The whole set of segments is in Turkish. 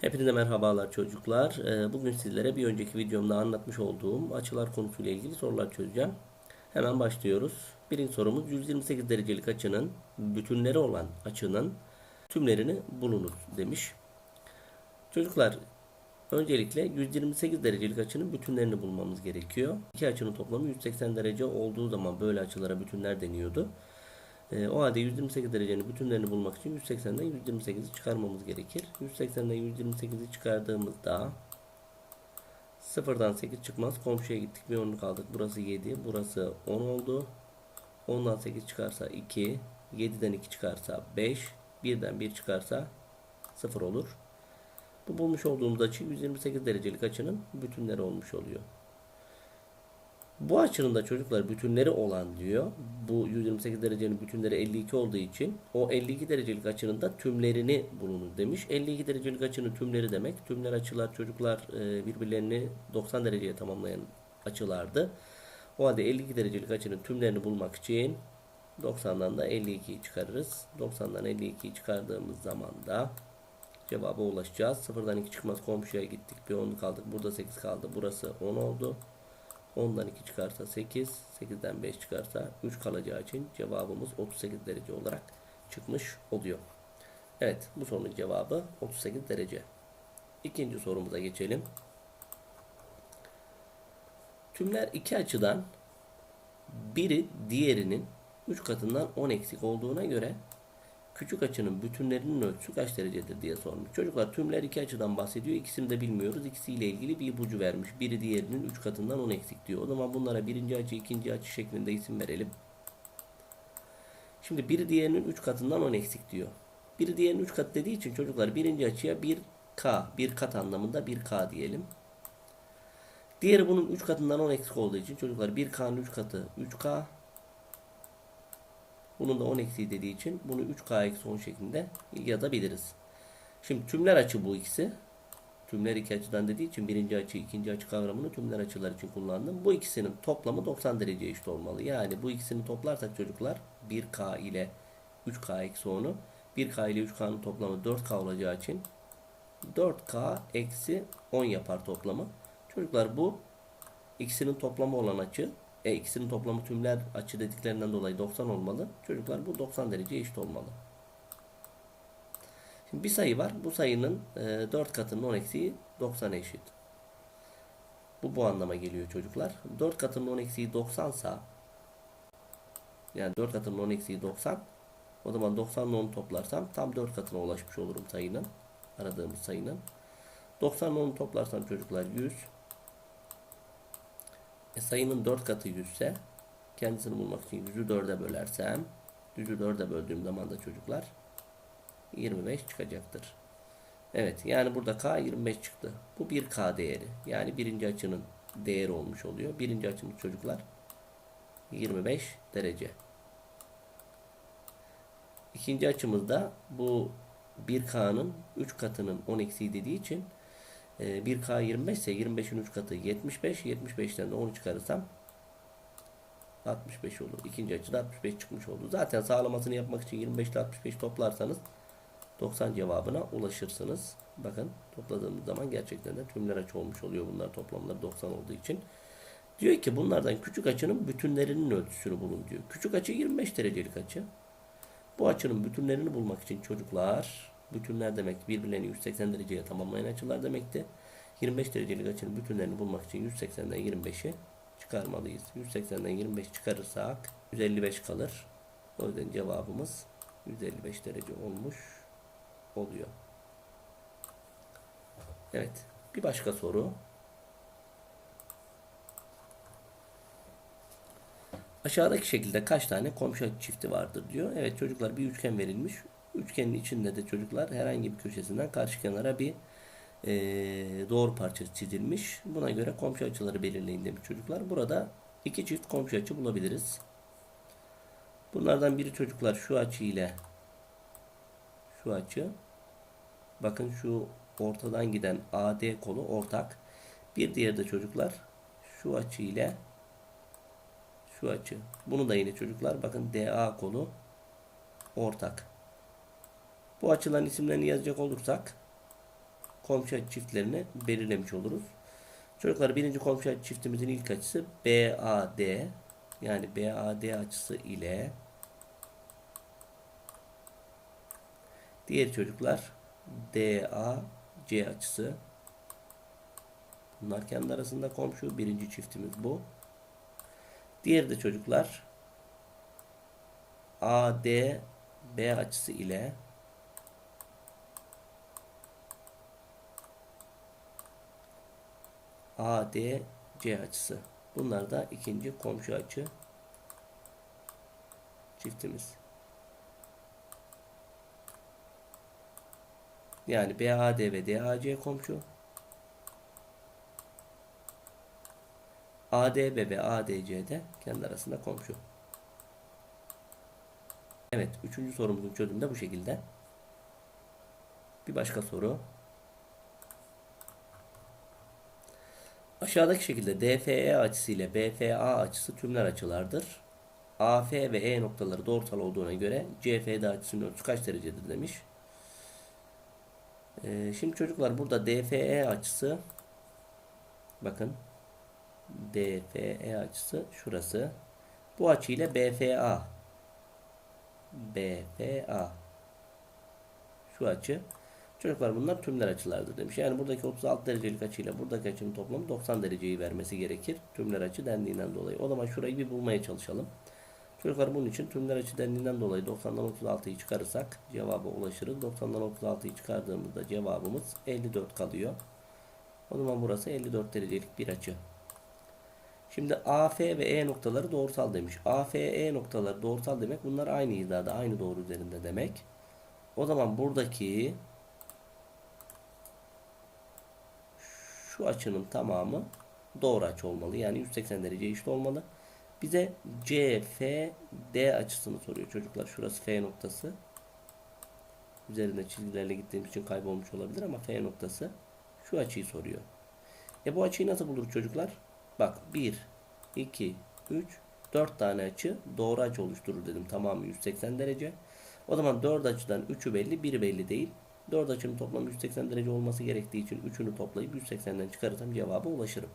Hepinize merhabalar çocuklar. Ee, Bugün sizlere bir önceki videomda anlatmış olduğum açılar konusuyla ilgili sorular çözeceğim. Hemen başlıyoruz. Birinci sorumuz 128 derecelik açının bütünleri olan açının tümlerini bulunuz demiş. Çocuklar öncelikle 128 derecelik açının bütünlerini bulmamız gerekiyor. İki açının toplamı 180 derece olduğu zaman böyle açılara bütünler deniyordu. E, o halde 128 derecenin bütünlerini bulmak için 180'den 128'i çıkarmamız gerekir. 180'den 128'i çıkardığımızda sıfırdan 8 çıkmaz. Komşuya gittik bir 10'luk aldık. Burası 7. Burası 10 oldu. 10'dan 8 çıkarsa 2. 7'den 2 çıkarsa 5. 1'den 1 çıkarsa 0 olur. Bu bulmuş olduğumuz açı 128 derecelik açının bütünleri olmuş oluyor. Bu açının da çocuklar bütünleri olan diyor. Bu 128 derecenin bütünleri 52 olduğu için o 52 derecelik açının da tümlerini bulunur demiş. 52 derecelik açının tümleri demek. Tümler açılar çocuklar e, birbirlerini 90 dereceye tamamlayan açılardı. O halde 52 derecelik açının tümlerini bulmak için 90'dan da 52'yi çıkarırız. 90'dan 52'yi çıkardığımız zaman da cevaba ulaşacağız. 0'dan 2 çıkmaz komşuya gittik. Bir 10 kaldık. Burada 8 kaldı. Burası 10 oldu. 10'dan 2 çıkarsa 8, 8'den 5 çıkarsa 3 kalacağı için cevabımız 38 derece olarak çıkmış oluyor. Evet bu sorunun cevabı 38 derece. İkinci sorumuza geçelim. Tümler iki açıdan biri diğerinin 3 katından 10 eksik olduğuna göre küçük açının bütünlerinin ölçüsü kaç derecedir diye sormuş. Çocuklar tümler iki açıdan bahsediyor. İkisini de bilmiyoruz. İkisiyle ilgili bir ipucu vermiş. Biri diğerinin 3 katından 10 eksik diyor. O zaman bunlara birinci açı, ikinci açı şeklinde isim verelim. Şimdi biri diğerinin 3 katından 10 eksik diyor. Biri diğerinin 3 katı dediği için çocuklar birinci açıya 1K, bir kat anlamında 1K diyelim. Diğeri bunun 3 katından 10 eksik olduğu için çocuklar 1K'nın 3 katı 3K, bunun da 10 eksiği dediği için bunu 3K eksi 10 şeklinde yazabiliriz. Şimdi tümler açı bu ikisi. Tümler iki açıdan dediği için birinci açı, ikinci açı kavramını tümler açılar için kullandım. Bu ikisinin toplamı 90 dereceye eşit olmalı. Yani bu ikisini toplarsak çocuklar 1K ile 3K eksi 10'u 1K ile 3K'nın toplamı 4K olacağı için 4K eksi 10 yapar toplamı. Çocuklar bu ikisinin toplamı olan açı e, ikisinin toplamı tümler açı dediklerinden dolayı 90 olmalı. Çocuklar bu 90 derece eşit olmalı. Şimdi bir sayı var. Bu sayının e, 4 katının 10 eksiği 90 eşit. Bu bu anlama geliyor çocuklar. 4 katının 10 eksiği 90 sa yani 4 katının 10 eksiği 90 o zaman 90 ile 10'u toplarsam tam 4 katına ulaşmış olurum sayının. Aradığımız sayının. 90 ile 10'u toplarsam çocuklar 100 e, sayının 4 katı 100 ise kendisini bulmak için 100'ü 4'e bölersem 100'ü 4'e böldüğüm zaman da çocuklar 25 çıkacaktır. Evet yani burada K 25 çıktı. Bu bir K değeri. Yani birinci açının değeri olmuş oluyor. Birinci açımız çocuklar 25 derece. İkinci açımızda bu 1K'nın 3 katının 10 eksiği dediği için 1K 25 ise 25'in 3 katı 75. 75'ten de 10 çıkarırsam 65 olur. İkinci açıda 65 çıkmış oldu. Zaten sağlamasını yapmak için 25 ile 65 toplarsanız 90 cevabına ulaşırsınız. Bakın topladığımız zaman gerçekten de tümler açı olmuş oluyor. Bunlar toplamları 90 olduğu için. Diyor ki bunlardan küçük açının bütünlerinin ölçüsünü bulun diyor. Küçük açı 25 derecelik açı. Bu açının bütünlerini bulmak için çocuklar bütünler demek birbirlerini 180 dereceye tamamlayan açılar demekti. 25 derecelik açının bütünlerini bulmak için 180'den 25'i çıkarmalıyız. 180'den 25 çıkarırsak 155 kalır. O yüzden cevabımız 155 derece olmuş oluyor. Evet. Bir başka soru. Aşağıdaki şekilde kaç tane komşu çifti vardır diyor. Evet çocuklar bir üçgen verilmiş. Üçgenin içinde de çocuklar herhangi bir köşesinden karşı kenara bir e, doğru parçası çizilmiş. Buna göre komşu açıları belirleyin demiş çocuklar. Burada iki çift komşu açı bulabiliriz. Bunlardan biri çocuklar şu açı ile şu açı. Bakın şu ortadan giden AD kolu ortak. Bir diğeri de çocuklar şu açı ile şu açı. Bunu da yine çocuklar bakın DA kolu ortak. Bu açıların isimlerini yazacak olursak komşu açı çiftlerini belirlemiş oluruz. Çocuklar birinci komşu çiftimizin ilk açısı BAD yani BAD açısı ile diğer çocuklar DAC açısı. Bunlar kendi arasında komşu. Birinci çiftimiz bu. Diğeri de çocuklar ADB açısı ile ADC açısı. Bunlar da ikinci komşu açı çiftimiz. Yani BAD ve DAC komşu. ADB ve ADC de kendi arasında komşu. Evet, üçüncü sorumuzun çözümü de bu şekilde. Bir başka soru. Aşağıdaki şekilde DFE açısı ile BFA açısı tümler açılardır. AF ve E noktaları doğrusal olduğuna göre CFD açısının ölçüsü kaç derecedir demiş. Ee, şimdi çocuklar burada DFE açısı bakın DFE açısı şurası. Bu açı ile BFA BFA şu açı Çocuklar bunlar tümler açılardır demiş. Yani buradaki 36 derecelik açıyla buradaki açının toplamı 90 dereceyi vermesi gerekir. Tümler açı dendiğinden dolayı. O zaman şurayı bir bulmaya çalışalım. Çocuklar bunun için tümler açı dendiğinden dolayı 90'dan 36'yı çıkarırsak cevaba ulaşırız. 90'dan 36'yı çıkardığımızda cevabımız 54 kalıyor. O zaman burası 54 derecelik bir açı. Şimdi AF ve E noktaları doğrusal demiş. AF, E noktaları doğrusal demek bunlar aynı hizada, aynı doğru üzerinde demek. O zaman buradaki şu açının tamamı doğru açı olmalı. Yani 180 derece eşit olmalı. Bize CFD açısını soruyor çocuklar. Şurası F noktası. Üzerinde çizgilerle gittiğim için kaybolmuş olabilir ama F noktası şu açıyı soruyor. E bu açıyı nasıl buluruz çocuklar? Bak 1, 2, 3, 4 tane açı doğru açı oluşturur dedim. Tamamı 180 derece. O zaman 4 açıdan 3'ü belli, 1'i belli değil. 4 açının toplamı 180 derece olması gerektiği için 3'ünü toplayıp 180'den çıkarırsam cevaba ulaşırım.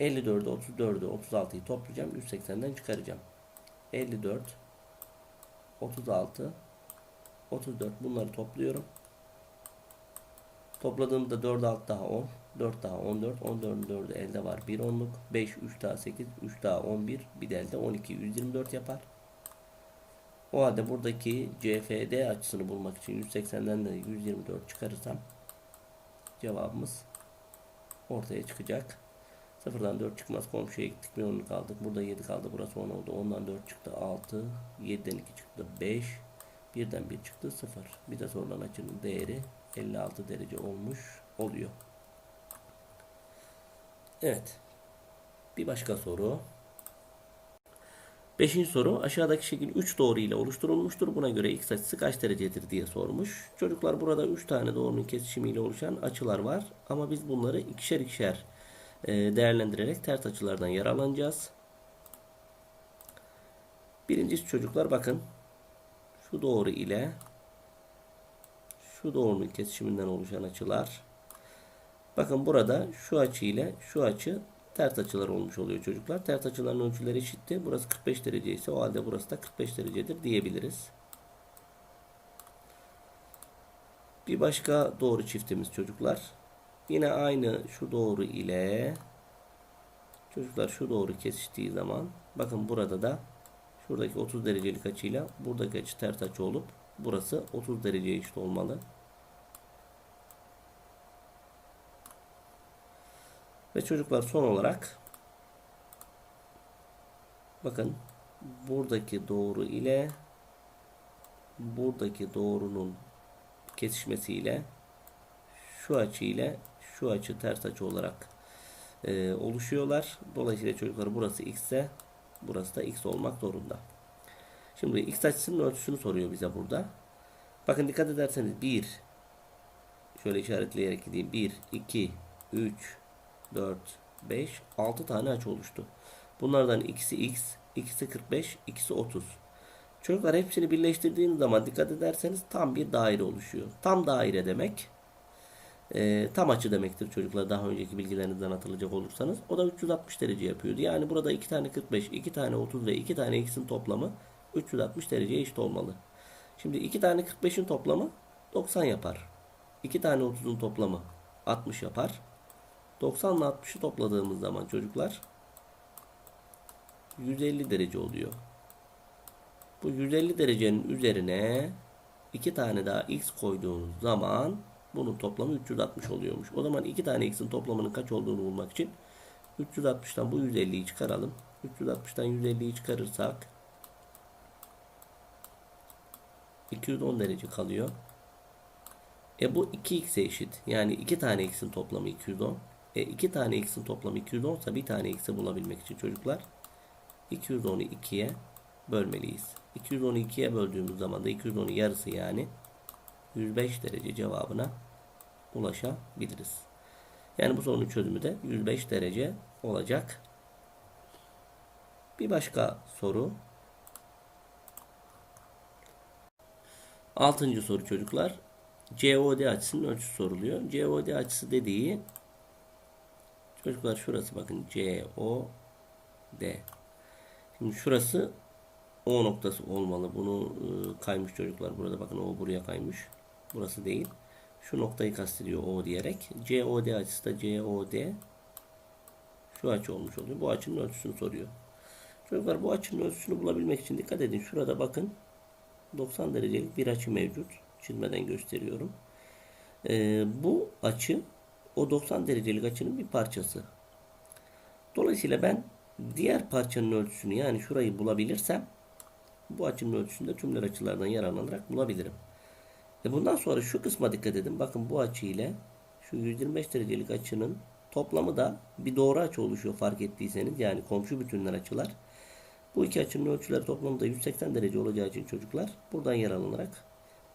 54'ü, 34'ü, 36'yı toplayacağım. 180'den çıkaracağım. 54, 36, 34 bunları topluyorum. Topladığımda 4 alt daha 10. 4 daha 14. 14'ün 4'ü elde var. 1 onluk. 5, 3 daha 8. 3 daha 11. Bir de elde 12. 124 yapar. O halde buradaki CFD açısını bulmak için 180'den de 124 çıkarırsam cevabımız ortaya çıkacak. Sıfırdan 4 çıkmaz. Komşuya gittik mi 10 kaldık. Burada 7 kaldı. Burası 10 oldu. 10'dan 4 çıktı 6. 7'den 2 çıktı 5. 1'den 1 çıktı 0. Bir de sorulan açının değeri 56 derece olmuş oluyor. Evet. Bir başka soru. Beşinci soru aşağıdaki şekil 3 doğru ile oluşturulmuştur. Buna göre x açısı kaç derecedir diye sormuş. Çocuklar burada 3 tane doğrunun kesişimiyle oluşan açılar var. Ama biz bunları ikişer ikişer e, değerlendirerek ters açılardan yararlanacağız. Birincisi çocuklar bakın. Şu doğru ile şu doğrunun kesişiminden oluşan açılar. Bakın burada şu açı ile şu açı ters açılar olmuş oluyor çocuklar. Ters açıların ölçüleri eşitti. Burası 45 derece ise o halde burası da 45 derecedir diyebiliriz. Bir başka doğru çiftimiz çocuklar. Yine aynı şu doğru ile çocuklar şu doğru kesiştiği zaman bakın burada da şuradaki 30 derecelik açıyla buradaki açı ters açı olup burası 30 dereceye eşit olmalı. Ve çocuklar son olarak bakın buradaki doğru ile buradaki doğrunun kesişmesiyle şu açı ile şu açı ters açı olarak e, oluşuyorlar. Dolayısıyla çocuklar burası x ise burası da x olmak zorunda. Şimdi x açısının ölçüsünü soruyor bize burada. Bakın dikkat ederseniz 1 şöyle işaretleyerek gideyim. 1, 2, 3, 4, 5, 6 tane açı oluştu. Bunlardan ikisi x, ikisi 45, ikisi 30. Çocuklar hepsini birleştirdiğiniz zaman dikkat ederseniz tam bir daire oluşuyor. Tam daire demek e, tam açı demektir çocuklar daha önceki bilgilerinizden hatırlayacak olursanız. O da 360 derece yapıyordu. Yani burada 2 tane 45, 2 tane 30 ve 2 tane x'in toplamı 360 dereceye eşit olmalı. Şimdi 2 tane 45'in toplamı 90 yapar. 2 tane 30'un toplamı 60 yapar. 90 ile 60'ı topladığımız zaman çocuklar 150 derece oluyor. Bu 150 derecenin üzerine 2 tane daha x koyduğumuz zaman bunun toplamı 360 oluyormuş. O zaman 2 tane x'in toplamının kaç olduğunu bulmak için 360'tan bu 150'yi çıkaralım. 360'tan 150'yi çıkarırsak 210 derece kalıyor. E bu 2x'e eşit. Yani 2 tane x'in toplamı 210. E 2 tane x'in toplamı 210 ise bir tane x'i bulabilmek için çocuklar 210'u 2'ye bölmeliyiz. 210'u 2'ye böldüğümüz zaman da 210'un yarısı yani 105 derece cevabına ulaşabiliriz. Yani bu sorunun çözümü de 105 derece olacak. Bir başka soru. Altıncı soru çocuklar. COD açısının ölçüsü soruluyor. COD açısı dediği çocuklar şurası bakın COD. Şimdi şurası O noktası olmalı. Bunu e, kaymış çocuklar. Burada bakın O buraya kaymış. Burası değil. Şu noktayı kastediyor O diyerek. COD açısı da COD şu açı olmuş oluyor. Bu açının ölçüsünü soruyor. Çocuklar bu açının ölçüsünü bulabilmek için dikkat edin. Şurada bakın 90 derecelik bir açı mevcut. Çizmeden gösteriyorum. Ee, bu açı o 90 derecelik açının bir parçası. Dolayısıyla ben diğer parçanın ölçüsünü yani şurayı bulabilirsem bu açının ölçüsünü de tümler açılardan yararlanarak bulabilirim. E bundan sonra şu kısma dikkat edin. Bakın bu açı ile şu 125 derecelik açının toplamı da bir doğru açı oluşuyor fark ettiyseniz. Yani komşu bütünler açılar. Bu iki açının ölçüleri toplamda 180 derece olacağı için çocuklar buradan yararlanarak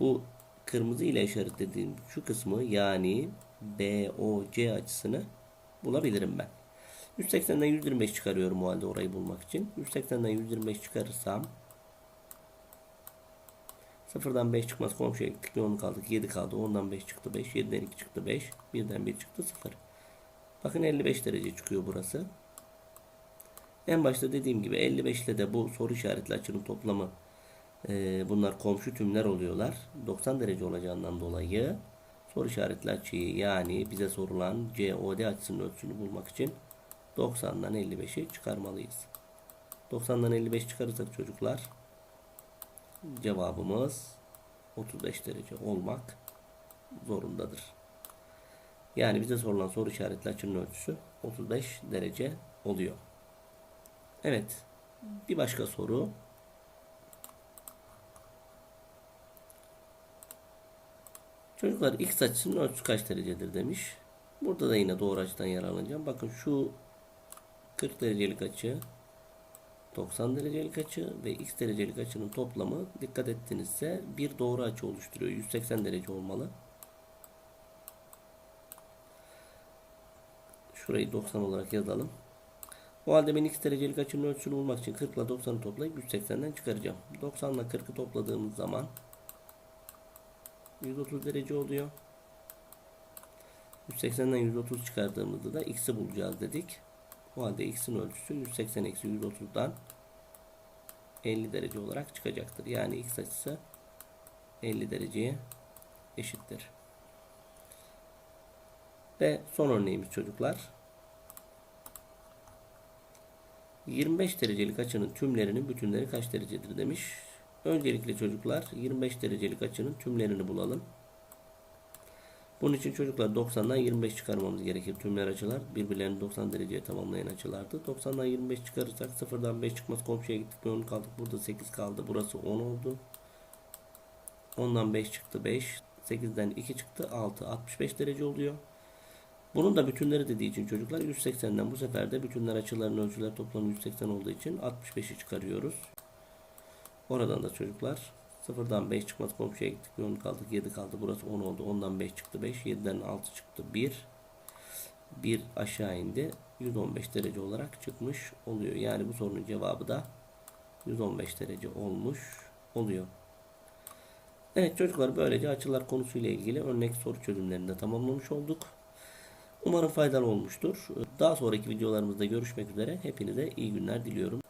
bu kırmızı ile işaretlediğim şu kısmı yani BOC açısını bulabilirim ben. 180'den 125 çıkarıyorum o halde orayı bulmak için. 180'den 125 çıkarırsam Sıfırdan 5 çıkmaz komşuya gittik. 10 kaldık. 7 kaldı. 10'dan 5 çıktı 5. 7'den 2 çıktı 5. 1'den 1 çıktı 0. Bakın 55 derece çıkıyor burası. En başta dediğim gibi 55 ile de bu soru işaretli açının toplamı e, bunlar komşu tümler oluyorlar. 90 derece olacağından dolayı soru işaretli açıyı yani bize sorulan COD açısının ölçüsünü bulmak için 90'dan 55'i çıkarmalıyız. 90'dan 55 çıkarırsak çocuklar cevabımız 35 derece olmak zorundadır. Yani bize sorulan soru işaretli açının ölçüsü 35 derece oluyor. Evet. Bir başka soru. Çocuklar x açısının ölçüsü kaç derecedir demiş. Burada da yine doğru açıdan yararlanacağım. Bakın şu 40 derecelik açı 90 derecelik açı ve x derecelik açının toplamı dikkat ettiğinizde bir doğru açı oluşturuyor. 180 derece olmalı. Şurayı 90 olarak yazalım. O halde ben x derecelik açının ölçüsünü bulmak için 40 ile 90'ı toplayıp 180'den çıkaracağım. 90 ile 40'ı topladığımız zaman 130 derece oluyor. 180'den 130 çıkardığımızda da x'i bulacağız dedik. O halde x'in ölçüsü 180 eksi 130'dan 50 derece olarak çıkacaktır. Yani x açısı 50 dereceye eşittir. Ve son örneğimiz çocuklar. 25 derecelik açının tümlerinin bütünleri kaç derecedir demiş. Öncelikle çocuklar 25 derecelik açının tümlerini bulalım. Bunun için çocuklar 90'dan 25 çıkarmamız gerekir. Tümler açılar birbirlerini 90 dereceye tamamlayan açılardı. 90'dan 25 çıkarırsak 0'dan 5 çıkmaz komşuya gittik 10 kaldık. Burada 8 kaldı. Burası 10 oldu. 10'dan 5 çıktı 5. 8'den 2 çıktı 6. 65 derece oluyor. Bunun da bütünleri dediği için çocuklar 180'den bu sefer de bütünler açılarının ölçüler toplamı 180 olduğu için 65'i çıkarıyoruz. Oradan da çocuklar Sıfırdan 5 çıkmaz komşuya gittik. 10 kaldık 7 kaldı. Burası 10 oldu. 10'dan 5 çıktı 5. 7'den 6 çıktı 1. 1 aşağı indi. 115 derece olarak çıkmış oluyor. Yani bu sorunun cevabı da 115 derece olmuş oluyor. Evet çocuklar böylece açılar konusuyla ilgili örnek soru çözümlerini de tamamlamış olduk. Umarım faydalı olmuştur. Daha sonraki videolarımızda görüşmek üzere. Hepinize iyi günler diliyorum.